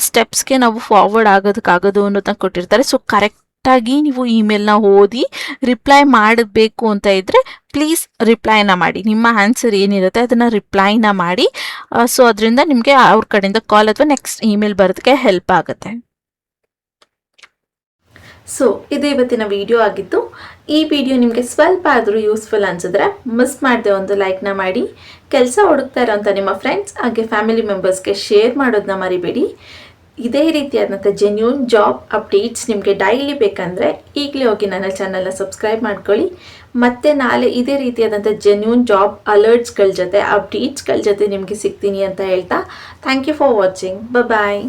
ಸ್ಟೆಪ್ಸ್ಗೆ ನಾವು ಫಾರ್ವರ್ಡ್ ಆಗೋದಕ್ಕಾಗೋದು ಅನ್ನೋದನ್ನ ಕೊಟ್ಟಿರ್ತಾರೆ. ಸೊ ಕರೆಕ್ಟಾಗಿ ನೀವು ಇಮೇಲ್ನ ಓದಿ ರಿಪ್ಲೈ ಮಾಡಬೇಕು ಅಂತ ಇದ್ದರೆ ಪ್ಲೀಸ್ ರಿಪ್ಲೈನ ಮಾಡಿ. ನಿಮ್ಮ ಆನ್ಸರ್ ಏನಿರುತ್ತೆ ಅದನ್ನು ರಿಪ್ಲೈನ ಮಾಡಿ. ಸೊ ಅದರಿಂದ ನಿಮಗೆ ಅವ್ರ ಕಡೆಯಿಂದ ಕಾಲ್ ಅಥವಾ ನೆಕ್ಸ್ಟ್ ಇಮೇಲ್ ಬರೋದಕ್ಕೆ ಹೆಲ್ಪ್ ಆಗುತ್ತೆ. ಸೊ ಇದು ಇವತ್ತಿನ ವಿಡಿಯೋ ಆಗಿತ್ತು. ಈ ವಿಡಿಯೋ ನಿಮಗೆ ಸ್ವಲ್ಪ ಆದರೂ ಯೂಸ್ಫುಲ್ ಅನ್ಸಿದ್ರೆ ಮಿಸ್ ಮಾಡಿದೆ ಒಂದು ಲೈಕ್ನ ಮಾಡಿ. ಕೆಲಸ ಹುಡುಕ್ತಾ ಇರೋಂಥ ನಿಮ್ಮ ಫ್ರೆಂಡ್ಸ್ ಹಾಗೆ ಫ್ಯಾಮಿಲಿ ಮೆಂಬರ್ಸ್ಗೆ ಶೇರ್ ಮಾಡೋದನ್ನ ಮರಿಬೇಡಿ. ಇದೇ ರೀತಿಯಾದಂಥ ಜೆನ್ಯೂನ್ ಜಾಬ್ ಅಪ್ಡೇಟ್ಸ್ ನಿಮಗೆ ಡೈಲಿ ಬೇಕಂದರೆ ಈಗಲೇ ಹೋಗಿ ನನ್ನ ಚಾನಲ್ನ ಸಬ್ಸ್ಕ್ರೈಬ್ ಮಾಡ್ಕೊಳ್ಳಿ. ಮತ್ತು ನಾಳೆ ಇದೇ ರೀತಿಯಾದಂಥ ಜೆನ್ಯೂನ್ ಜಾಬ್ ಅಲರ್ಟ್ಸ್ಗಳ ಜೊತೆ ಅಪ್ಡೇಟ್ಸ್ಗಳ ಜೊತೆ ನಿಮಗೆ ಸಿಗ್ತೀನಿ ಅಂತ ಹೇಳ್ತಾ thank you for watching bye